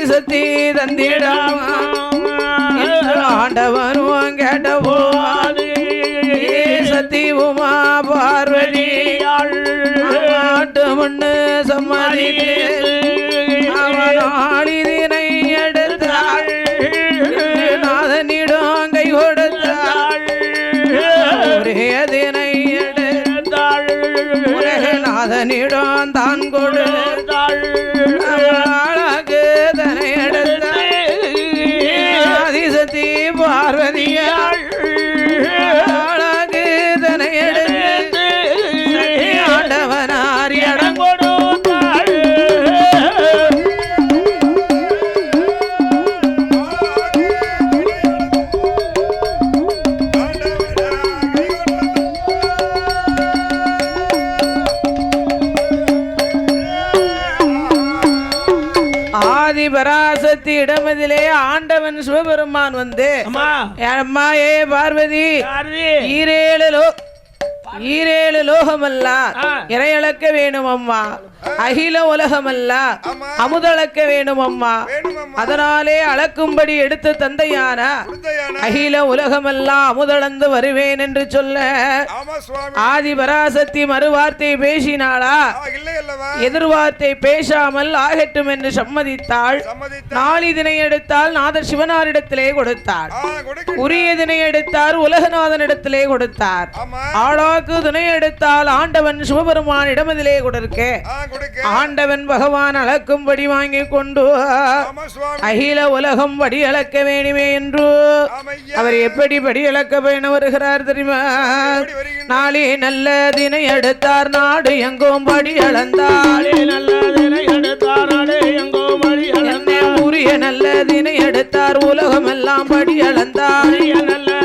ஆதிசக்தி தந்திடம் ஆண்டவனும் கேட்டபோ சக்தி உமா பார்வதி. ஆட்டு மண்ணு சம்மதித்து பராசக்தி இடமதிலே ஆண்டவன் சிவபெருமான் வந்து அம்மா. ஏ பார்வதி ஈரேழு லோ ஈரேழு லோகமல்ல ஆ. இறையளக்க வேணும் அம்மா அகில உலகமல்ல ஆமா. அமுதளக்க வேணும் அம்மா. அதனாலே அளக்கும்படி எடுத்து தந்தையான. அகில உலகமெல்லாம் அமுதளந்து வருவேன் என்று சொல்ல ஆதி பராசக்தி மறுவார்த்தை பேசினாளா? எதிர்வார்த்தை பேசாமல் ஆகட்டும் என்று சம்மதித்தாள். சம்மதித்த நாளிதனை எடுத்தால் நாதர் சிவனாரிடத்திலே கொடுத்தார் உரியதினை எடுத்தார் உலகநாதனிடத்திலே கொடுத்தார். ஆளாக்கு துணை எடுத்தால் ஆண்டவன் சிவபெருமான் இடமதிலே கொடுக்க ஆண்டவன் பகவான் அளக்கும்படி வாங்கி கொண்டு அகில உலகம் படி அளக்க வேணுமே என்று. அவர் எப்படி படி அளக்க பயணம் வருகிறார் தெரியுமா? நாளே நல்ல தினை எடுத்தார் நாடு எங்கும் படி அளந்தார் உரிய நல்ல தினை எடுத்தார் உலகம் எல்லாம் படி அளந்தார் நல்லதினை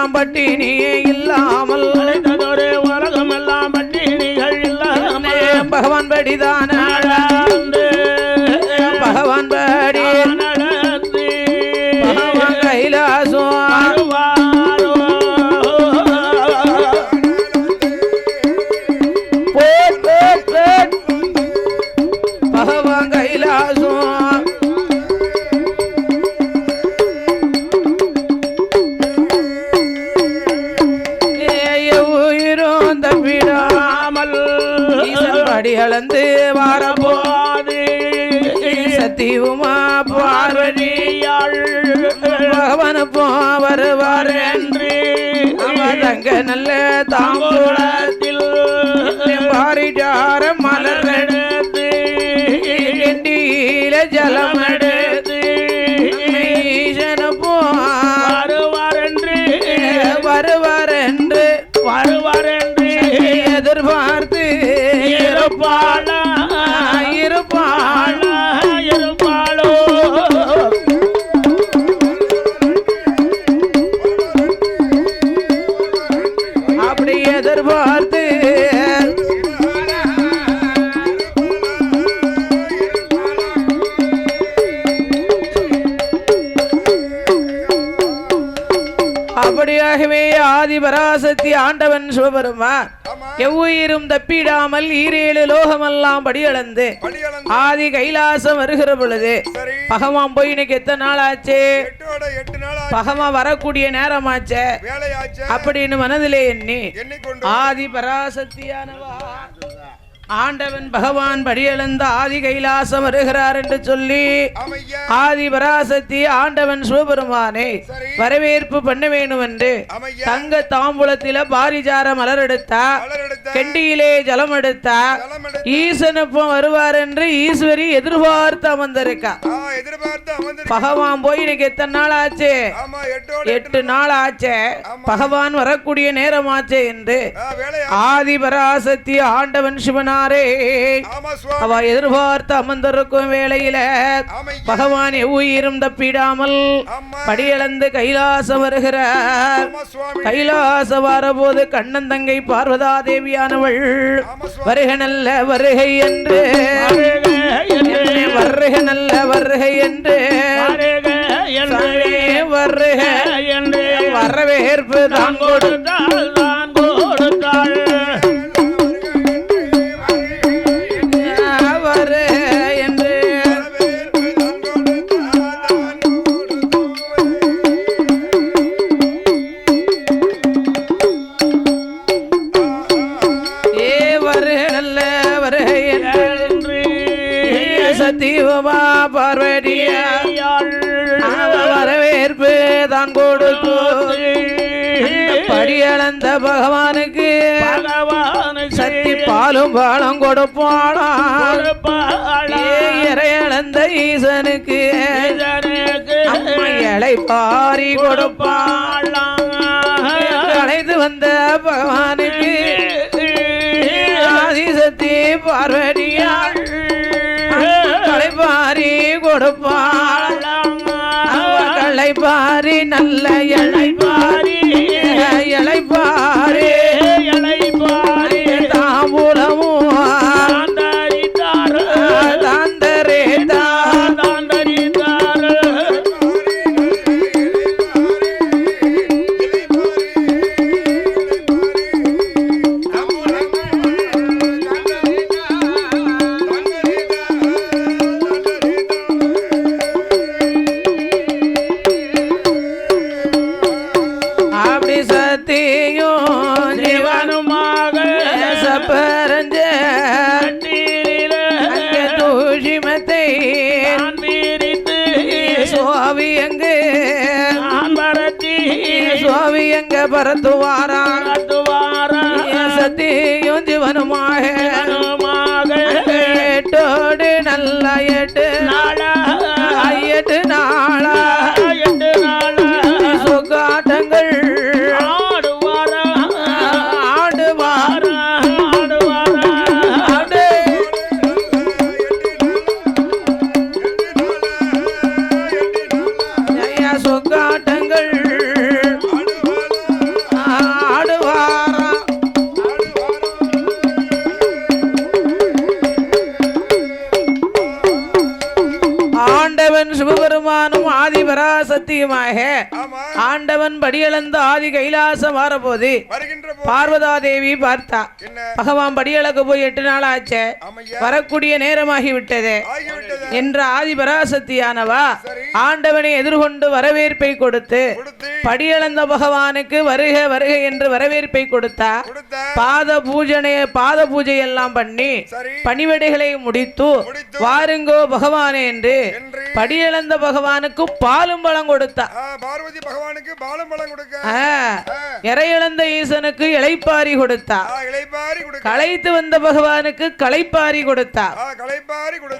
உலகமெல்லாம் பட்டினியே இல்லாமல். படைத்ததொரு உலகம் எல்லாம் பட்டினிகள் இல்லாமல் பகவான் படிதான பகவான் படி கைலாசம். பகவான் கைலாசம். சிவபெருமான் எவ்வுயிரும் தப்பிடாமல் ஈரேழு லோகமெல்லாம் படியளந்து ஆதி கைலாசம் வருகிற பொழுது பகவான் போய் இன்னைக்கு எத்தனை நாள் ஆச்சு. பகவான் வரக்கூடிய நேரமாச்சே? அப்படின்னு மனதிலே எண்ணி ஆதி பராசக்தியானவா ஆண்டவன் பகவான் படியளந்த ஆதி கைலாசம் வருகிறார் என்று சொல்லி ஆதி பராசக்தி ஆண்டவன் சிவபெருமானை வரவேற்பு பண்ண வேண்டும் என்று தங்க தாம்பூலத்தில பாரிஜார மலர் எடுத்தா கெண்டியிலே ஜலம் எடுத்தா ஈசனப்பம் வருவார் என்று ஈஸ்வரி எதிர்பார்த்து அமர்ந்திருக்கா. பகவான் போய் இன்னைக்கு எத்தனை நாள் ஆச்சு? எட்டு நாள் ஆச்சே. பகவான் வரக்கூடிய நேரமாச்சே என்று ஆ வேலையா? ஆதி பராசக்தி ஆண்டவன் சிவனாரே சுவாமி. அவ எதிர்பார்த்து அமர்ந்திருக்கும் வேளையில பகவான் எவ்வுயிரும் தப்பிடாமல் ஆமா. படியளந்து கைலாசம் வருகிறார் கைலாசம் வரபோது கண்ணன் தங்கை பார்வதா தேவியானவள் வருக நல்ல வருகை என்று. வருக நல்ல வருகை என்று. வரவேற்பு தான் கொடு ஏ இறையளந்த ஈசனுக்கு அம்மா இலை பாரி கொடுப்பான் அழைத்து வந்த பகவானுக்கு ஆதிசக்தி பார்வதியா களைப்பாரி கொடுப்பாள். களைப்பாரி நல்ல இழைப்பாரி எங்க பரத்துவாரான் ஆதிபராசக்தியுமாக ஆமா. ஆண்டவன் படியளந்த ஆதி கைலாசம் வரபோது வருகின்ற போ பார்வதா தேவி பார்த்தா பகவான் படியளக்க போய் எட்டு நாள் ஆச்சே வரக்கூடிய நேரமாகி விட்டது என்ற ஆதி பராசக்தியானவா ஆண்டவனை எதிர்கொண்டு வரவேற்பை கொடுத்து படியளந்த பகவானுக்கு வருக வருக என்று வரவேற்பை கொடுத்தா பாத பூஜனை பாத பூஜை எல்லாம் பண்ணி பணிவடைகளை முடித்து வாருங்கோ பகவானே என்று படியளந்த பகவானுக்கு பாலும் பழம் கொடுத்தா. பார்வதி பகவானுக்கு பாலம் பழம் கொடுக்க. இறையிழந்த ஈசனுக்கு இளைப்பாரி கொடுத்தா. களைத்து வந்த பகவானுக்கு களைப்பாரி கொடுத்தா.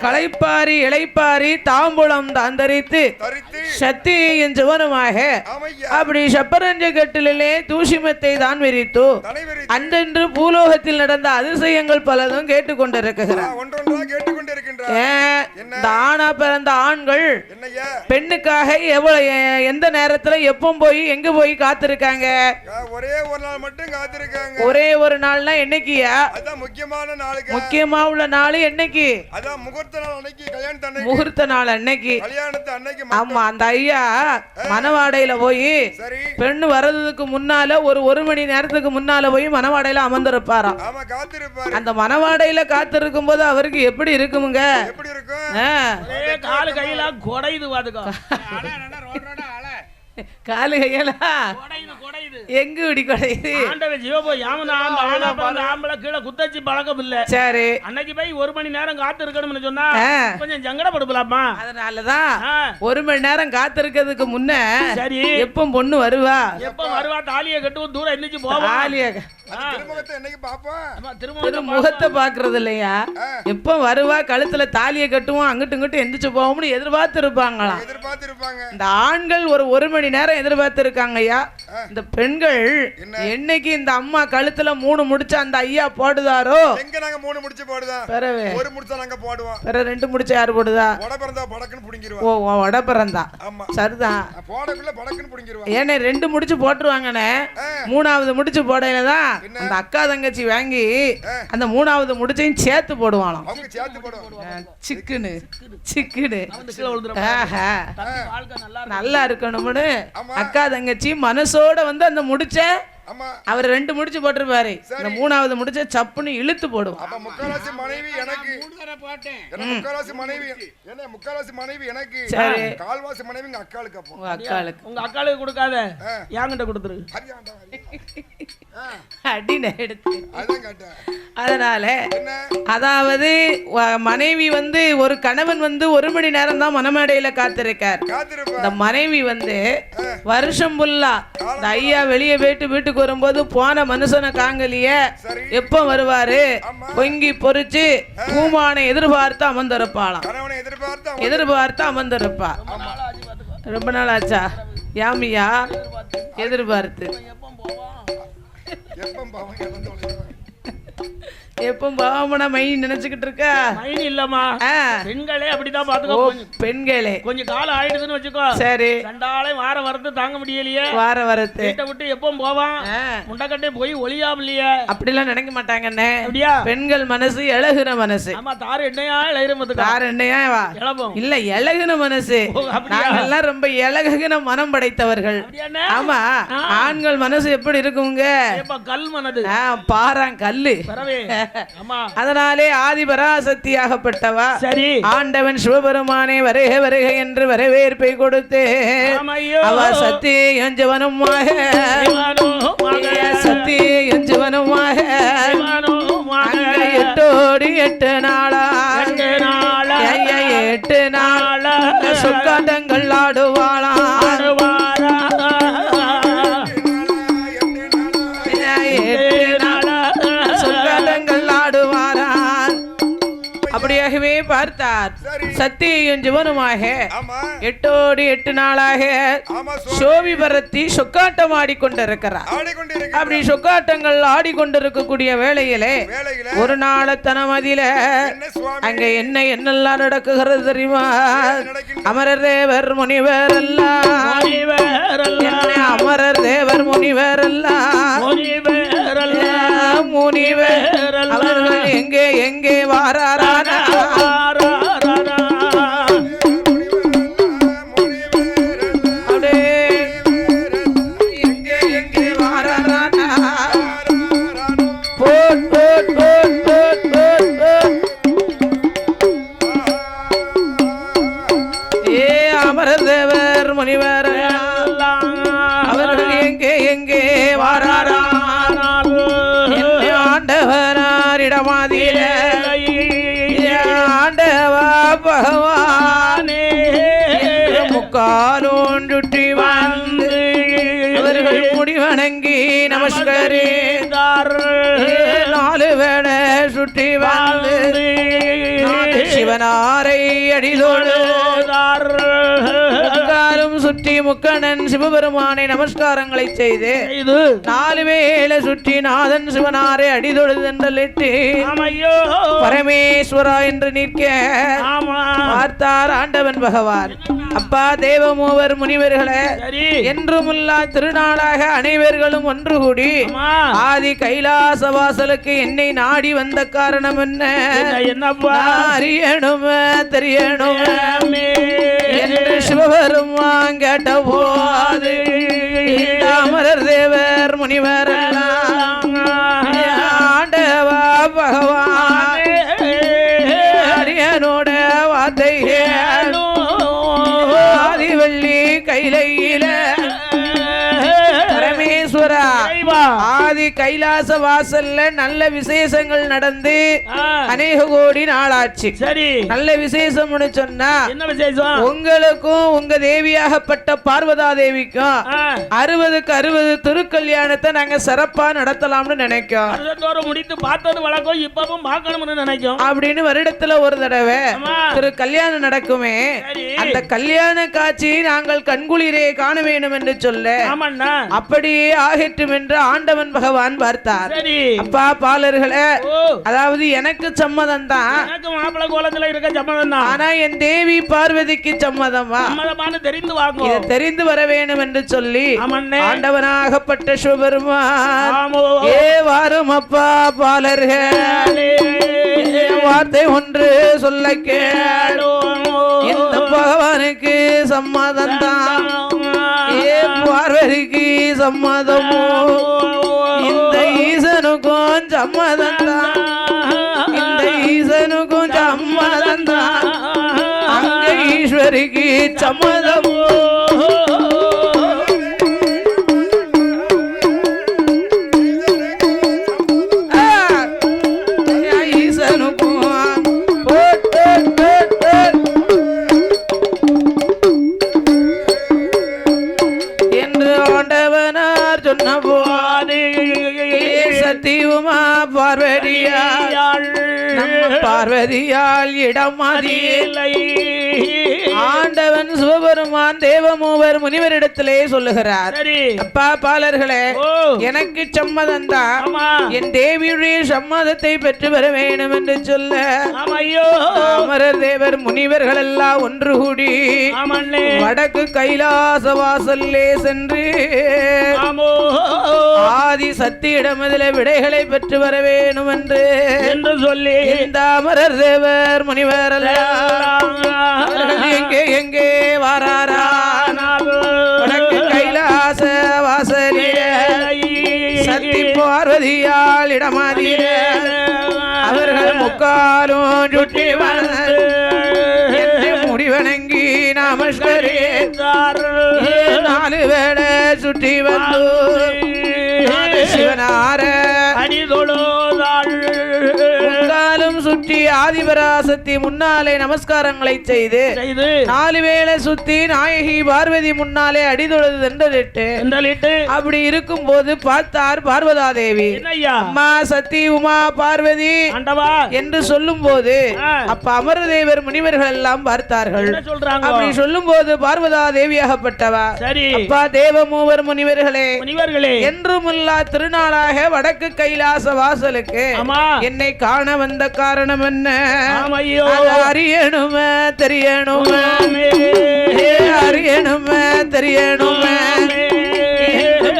களைப்பாரி இளைப்பாரி தாம்பூலம் தாந்தரித்து தரித்து. சக்தியின் சிவனுமாக ஆமையா அப்படி சப்பரஞ்ச கட்டிலே தூஷிமத்தை தான் விரித்து. அன்றென்று பூலோகத்தில் நடந்த அதிசயங்கள் பலதும் கேட்டுக்கொண்டிருக்கிறார். இந்த ஆணா பிறந்த ஆண்கள் பெண்ணுக்காக எவ்வளவு எந்த நேரத்துல எப்போ போய் எங்க போய் காத்திருக்காங்க? ஒரே ஒரு நாள் மட்டும் காத்திருக்காங்க. ஒரே ஒரு நாள்னா என்னைக்குயா? முக்கியமான நாளுக்கு? முக்கியமா உள்ள நாள் என்னைக்கு? அதான் முகூர்த்த நாள் அன்னைக்கு கல்யாணத்து முகூர்த்த நாள் அன்னைக்கு. கல்யாணத்து அன்னைக்கு. ஆமா அந்த ஐயா மணவாடையில போய் பெண்ணு வர்றதுக்கு முன்னால ஒரு ஒரு மணி நேரத்துக்கு முன்னால போய் மணவாடையில அமர்ந்திருப்பாராம். அந்த மணவாடையில காத்திருக்கும் போது அவருக்கு எப்படி இருக்குமுங்க? எப்படி இருக்கும் காலு கையெல்லாம் குடையுது பாத்துக்கோ. காலு கையெல்லாம் எங்க இப்படி குறையுது ஆண்டவன் சிவபோ யாமனா ஆனா பிறந்த ஆம்பளை கீழே குத்தச்சு பழக்கம் இல்ல சரி. அன்னைக்கு போய் ஒரு மணி நேரம் காத்து இருக்கணும்னு சொன்னா. கொஞ்சம் சங்கடப்படுத்தலாமா அதனாலதான். ஒரு மணி நேரம் காத்திருக்கிறதுக்கு முன்ன சரி. எப்போ பொண்ணு வருவா. எப்ப வருவா? தாலியை கட்டுவோம் தூரம் எந்திரிச்சு போவோம். ஆலிய முகத்தை பாக்குறது இல்லையா? எப்போ வருவா கழுத்துல தாலியை கட்டுவோம் அங்கிட்டு இங்கிட்டு எந்திரிச்சு போவோம்னு எதிர்பார்த்து இருப்பாங்களாம் எதிர்பார்த்து இருப்பாங்க இந்த ஆண்கள் ஒரு ஒரு மணி நேரம் எதிர்பார்த்து இருக்காங்க ஐயா இந்த பெண்கள் என்னைக்கு இந்த அம்மா கழுத்துல மூணு முடிச்சு அந்த ஐயா போடுதாரோ? எங்க நாங்க மூணு முடிச்சு போடுதான் பிறவே. ஒரு முடிச்சா நாங்க போடுவோம். பிற ரெண்டு முடிச்சு யார் போடுதா? உட பிறந்தா படக்குன்னு புடிங்கிருவோம் ஓ வட பிறந்தா. சரிதான். போடக்குள்ள படக்குன்னு புடிங்கிருவோம் ஏனே ரெண்டு முடிச்சு போட்டுருவாங்கண்ணே மூணாவது முடிச்சு போடையில தான் அந்த அக்கா தங்கச்சி வாங்கி அந்த மூணாவது முடிச்சையும் சேர்த்து ஆஹா. தம்பி வாழ்க்கை நல்லா இருக்கணும்னு அக்கா தங்கச்சி மனசோட வந்து அந்த முடிச்ச அவர் ரெண்டு முடிச்சு போட்டிருப்பாரு. இந்த மூணாவது முடிச்ச சப்புன்னு இழுத்து போடுவான். அப்ப முக்காலாசி மனைவி எனக்கு. முக்காலாசி மனைவி என்ன முக்காலாசி மனைவி? எனக்கு. சரி. கால்வாசி மனைவி எங்க அக்காளுக்கு அப்போ. உங்க அக்காளுக்கு. உங்க அக்காளுக்கு கொடுக்காத. என்கிட்ட கொடுத்துரு. அடின எடுத்து அதனால என்ன? அதாவது மனைவி வந்து ஒரு கணவன் வந்து ஒரு மணி நேரம் தான் மணமேடையில காத்திருக்கார். இந்த மனைவி வந்து வருஷம் ஃபுல்லா இந்த ஐயா வெளியே போயிட்டு வீட்டுக்கு வரும்போது போன மனுஷனை காங்கலிய. எப்போ வருவாரு? பொங்கி பொறிச்சு பூமானை எதிர்பார்த்து அமர்ந்திருப்பாளாம். எதிர்பார்த்து அமர்ந்திருப்பா. ரொம்ப நாள் ஆச்சா? யாமியா? எதிர்பார்த்து. எப்ப பாவமனா மை நினைச்சுக்கிட்டு இருக்கா? மைனி இல்லம்மா. பெண்களே அப்படிதான் பாத்துக்கோ. பெண்களே. கொஞ்சம் காலம் ஆயிடுதுன்னு வச்சுக்கோ. சரி. ரெண்டாளையும் வார வரத்து தாங்க முடியலையே. வார வரத்து. வீட்டை விட்டு எப்போ போவான். முண்டக்கட்டே போய் ஒளியாம இல்லையே. அப்படிலாம் நினைக்க மாட்டாங்கண்ணே அப்படியா? பெண்கள் மனசு இழகுன மனசு. ஆமா தாரு என்னையா பத்துக்கா யார் என்னையா வா. இளப்போம் இல்ல இழகுன மனசு? நாங்கெல்லாம் ரொம்ப இழகுன மனம் படைத்தவர்கள். ஆமா ஆண்கள் மனசு எப்படி இருக்குங்க? கல் மனது. பாறாங் கல்லு. அதனாலே ஆதிபராசக்தியாகப்பட்டவா? சரி. ஆண்டவன் சிவபெருமானே வருக வருக என்று வரவேற்பை கொடுத்து. அவ சத்தி எஞ்சவனுமாக. சிவனோ மக சத்தி எஞ்சவனுமாக. எட்டோடி எட்டு நாளா எட்டு நாளா. சொக்காட்டங்கள் ஆடுவாளா பார்த்தார். சரி. சத்தியும் ஜீவனுமாக. ஆமா. எட்டோடி எட்டு நாளாக ஆமா சுவாமி. சோபி பரத்தி சொக்காட்டம் ஆடிக்கொண்டிருக்கிறார். ஆடிக்கொண்டிருக்க அப்படி சொக்காட்டங்கள் ஆடிக்கொண்டிருக்கக்கூடிய வேளையிலே வேலையில ஒரு நாள் தனமதியில அங்க என்ன என்னெல்லாம் நடக்குகிறது தெரியுமா? அமரர் தேவர் முனிவர் எல்லாம் அமரர் தேவர் முனிவர் எல்லாம் முனிவர் அவர்கள் எங்கே எங்கே வாராரான சுற்றி வந்து அவர்கள் முடிவணங்கி நமஸ்கரி. நாலு வேட சுற்றி வந்து நாத சிவனாரை முக்காலும் சுற்றி முக்கணன் சிவபெருமானை நமஸ்காரங்களை செய்து நாலு வேளை சுற்றி நாதன் சிவனாரை அடிதொழுதென்றலிட்டு ஆமையோ. பரமேஸ்வரா என்று நிற்க பார்த்தார் ஆண்டவன் பகவான். அப்பா தேவமூவர் முனிவர்களே சரி. என்றுமுல்லா திருநாளாக அனைவர்களும் ஒன்று கூடி ஆதி கைலாச வாசலுக்கு என்னை நாடி வந்த காரணம் என்ன? என்ன, என்னப்பா? அறியணும் தெரியணும்? சிவபெருமான் கேட்ட போது இந்த அமரர் தேவர் முனிவர் ஆண்டவா பகவான் அரியனோட வார்த்தை ஆதிவள்ளி கைலையில் ஆதி கைலாச வாசல்ல நல்ல விசேஷங்கள் நடந்து அநேக கோடி நாளாச்சு. சரி. நல்ல விசேஷம்னு சொன்னா என்ன விசேஷம்? உங்களுக்கும் உங்க தேவியாகப்பட்ட பார்வதா தேவிக்கும் அறுபதுக்கு அறுபது திருக்கல்யாணத்தை நாங்க சிறப்பா நடத்தலாம்னு நினைக்கோம். முடித்து பார்த்தது வழக்கம் இப்பவும் பார்க்கணும்னு நினைக்கும். அப்படின்னு வருடத்துல ஒரு தடவை. திரு கல்யாணம் நடக்குமே அந்த கல்யாண காட்சி நாங்கள் கண்குளிரே காண வேண்டும் என்று சொல்ல ஆமாண்ணா. அப்படியே ஆகட்டும் என்று ஆண்டவன் பகவான் பார்த்தார். அப்பா பாலர்களே அதாவது எனக்கு சம்மதம் தான். எனக்கு மாப்பிள்ளை கோலத்துல இருக்க சம்மதம் தான். ஆனா என் தேவி பார்வதிக்கு சம்மதமா தெரிந்து வாங்கும் இதை தெரிந்து வர வேண்டும் என்று சொல்லி ஆண்டவனாகப்பட்ட சிவபெருமான். ஏ வாரும் அப்பா பாலர்கள். வார்த்தை ஒன்று சொல்ல கேளு. இந்த பகவானுக்கு சம்மதம் தான். ஏ பார்வதிக்கு சம்மதமோ. இந்த ஈசனுக்கும் சம்மதம் தான் இந்த ஈசனுக்கும் சம்மதம் தான் அங்க ஈஸ்வரிக்கு சம்மதமோ பார்வதியால் இடமதியில் ஆண்டவன் சிவபெருமான் தேவமூவர் முனிவரிடத்திலே சொல்லுகிறார். அப்பா பாலர்களே எனக்கு சம்மதம் தான் என் தேவியுடைய சம்மதத்தை பெற்று வர வேண்டும் என்று சொல்ல. அமரர் தேவர் முனிவர்கள் எல்லாம் ஒன்று கூடி வடக்கு கைலாச வாசல்லே சென்று ஆதி சக்தியிடம் இதில் விடைகளை பெற்று வர வேண்டும் என்று என்று சொல்லி. இந்த அமரர் தேவர் முனிவர் எல்லாம் அவர்கள் எங்கே எங்கே வாராரா? கைலாச வாசலிலே. சக்தி பார்வதியால் இடமாதிய அவர்கள் முக்காலும் வந்து என்று முடிவணங்கி நமஸ்கரே. நாலு வேளை சுற்றி வந்து சிவனார. முக்காலும் சுற்றி ஆதிபராசக்தி முன்னாலே நமஸ்காரங்களை செய்து நாலு வேளை சுத்தி நாயகி பார்வதி முன்னாலே அடிதொழுது என்றலிட்டு அப்படி இருக்கும் போது பார்த்தார் பார்வதா தேவி அம்மா சத்தி உமா பார்வதி என்று சொல்லும் போது. அப்ப அமரதேவர் முனிவர்கள் எல்லாம் பார்த்தார்கள். சொல்றாங்க? அப்படி சொல்லும் போது பார்வதா தேவியாகப்பட்டவா சரி. அப்பா தேவ மூவர் முனிவர்களே முனிவர்களே. என்றுமில்லா திருநாளாக வடக்கு கைலாச வாசலுக்கு என்னை காண வந்த காரணம் என்ன அறியணுமே தெரியணுமே. அறியணுமே தெரியணுமே.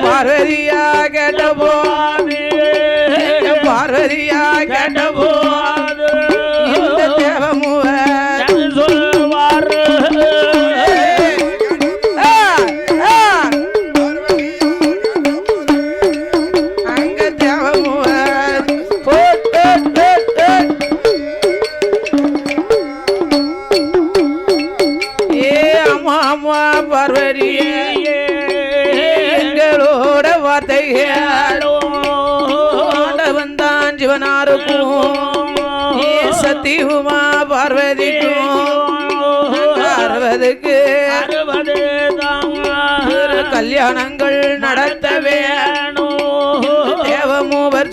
பார்வதியா கேட்டபோ. பார்வதியா கேட்டபோ.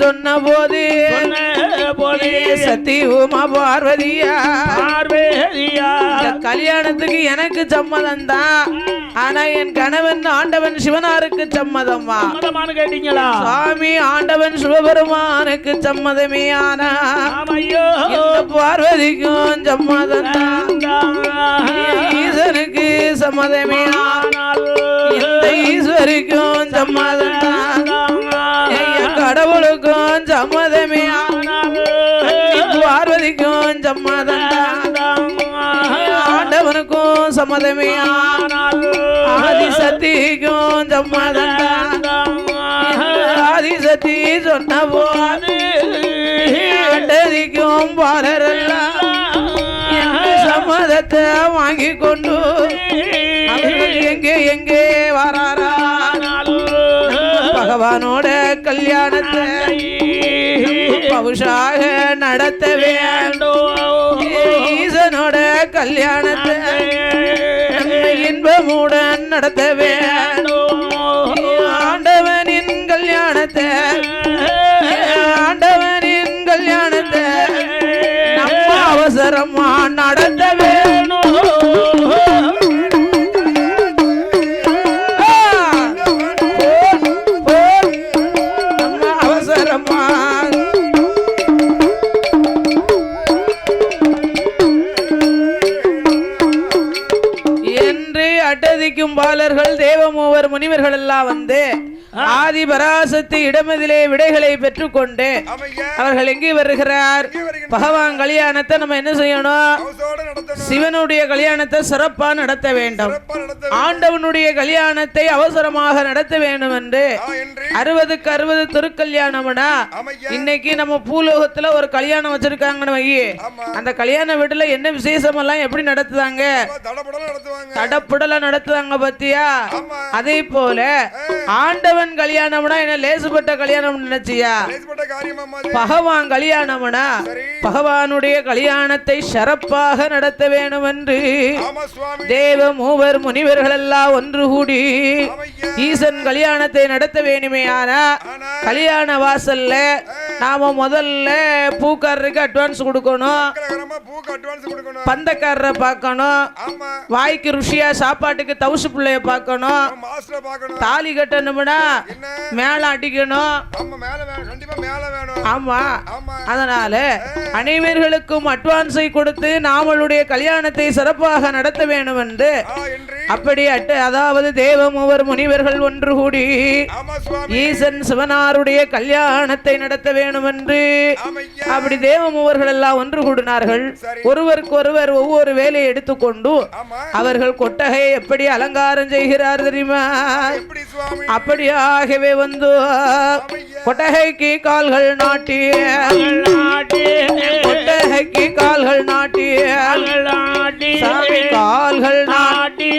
சொன்ன போது சத்தி உமா பார்வதியா? கல்யாணத்துக்கு எனக்கு சம்மதம் தான் ஆனா என் கணவன் ஆண்டவன் சிவனாருக்கு சம்மதமானு கேட்டீங்களா? சுவாமி ஆண்டவன் சிவபெருமானுக்கு சம்மதமே ஆனா. பார்வதிக்கும் சம்மதம் தான் ஈசனுக்கு சம்மதமே ஆனா. இந்த ஈஸ்வரிக்கும் சம்மதம் தான் பார்வதிக்கும் சம்மதம் ஆண்டவனுக்கும் சம்மதமே. ஆனா ஆதிசக்திக்கும் சம்மதம். தான் சொன்ன போது ஆண்டதிக்கும் பாலரெல்லாம் சம்மதத்தை வாங்கி கொண்டு எங்கே எங்கே வரார் அவனோட கல்யாணத்தை பவுஷாக நடத்த வேண்டும் ஈசனோட கல்யாணத்தை இன்பமுடன் நடத்த வேண்டும் ஆண்டவனின் கல்யாணத்தை ஆண்டவனின் கல்யாணத்தை நம்ம அவசரமா நடத்த முனிவர்கள் எல்லாம் ஆதி பராசக்தி இடமதிலே விடைகளை பெற்றுக்கொண்டு அவர்கள் எங்கே வருகிறார்? பகவான் கல்யாணத்தை நம்ம என்ன செய்யணும்? சிவனுடைய கல்யாணத்தை சிறப்பா நடத்த வேண்டும். ஆண்டவனுடைய கல்யாணத்தை அவசரமாக நடத்த வேண்டும் என்று அறுபதுக்கு அறுபது திருக்கல்யாணம்னா இன்னைக்கு நம்ம பூலோகத்துல ஒரு கல்யாணம் வச்சிருக்காங்கன்னு வையி அந்த கல்யாண வீட்டுல என்ன விசேஷம் எல்லாம் எப்படி நடத்துதாங்க? தடப்புடல நடத்துவாங்க. பத்தியா? அதே போல ஆண்டவன் கல்யாணம்னா என்ன? லேசுப்பட்ட கல்யாணம் நினைச்சியா? பகவான் கல்யாணம்னா பகவானுடைய கல்யாணத்தை சிறப்பாக நடத்த வேண்டும் என்று தேவ மூவர் முனிவர்கள் எல்லாம் ஒன்று கூடி ஈசன் கல்யாணத்தை நடத்த வேணுமே ஆனா கல்யாண வாசல்ல நாம முதல்ல பூக்காரருக்கு அட்வான்ஸ் கொடுக்கணும். பந்தக்காரரை பார்க்கணும். வாய்க்கு ருசியா சாப்பாட்டுக்கு தவுசு பிள்ளைய பார்க்கணும். தாலி கட்டணும்னா மேளம் அடிக்கணும் ஆமா மேல மேல அதனால அனைவர்களுக்கும் அட்வான்ஸை கொடுத்து நாமளுடைய கல்யாணத்தை சிறப்பாக நடத்த வேண்டும் என்று அப்படி அதாவது தேவமூவர் முனிவர்கள் ஒன்று கூடி ஈசன் சிவனாருடைய கல்யாணத்தை நடத்த வேண்டும் என்று அப்படி தேவமூவர்கள் எல்லாம் ஒன்று கூடினார்கள். ஒருவருக்கு ஒருவர் ஒவ்வொரு வேலையை எடுத்துக்கொண்டு அவர்கள் கொட்டகையை எப்படி அலங்காரம் செய்கிறார் தெரியுமா? எப்படி வந்து ஆமையா கொட்டகைக்கு கால்கள் நாட்டி கொட்டகைக்கு கால்கள் நாட்டி சாமி கால்கள் நாட்டி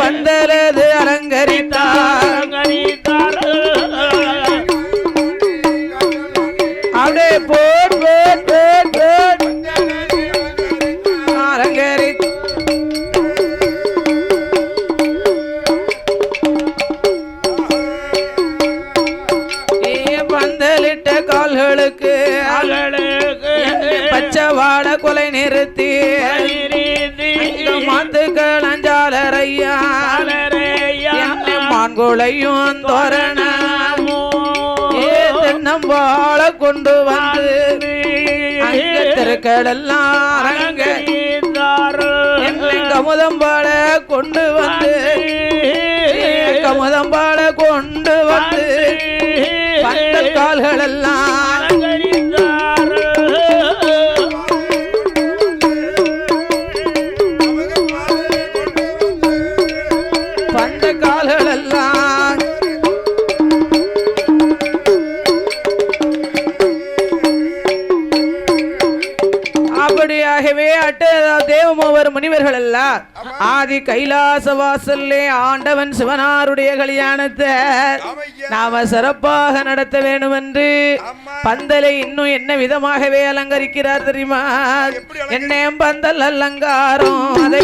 பந்தலது அலங்கரித்தார். தெருக்களெல்லாம் அரங்க. கொண்டு வந்து. கமுதம்பாட கொண்டு வந்து. பந்தல் கால்கள் முனிவர்கள் எல்லாம் ஆதி கைலாச வாசல்லே ஆண்டவன் சிவனாருடைய கல்யாணத்தை நாம சிறப்பாக நடத்த வேண்டும் என்று பந்தலை இன்னும் என்ன விதமாகவே அலங்கரிக்கிறார் தெரியுமா? என்ன பந்தல் அலங்காரம். அதை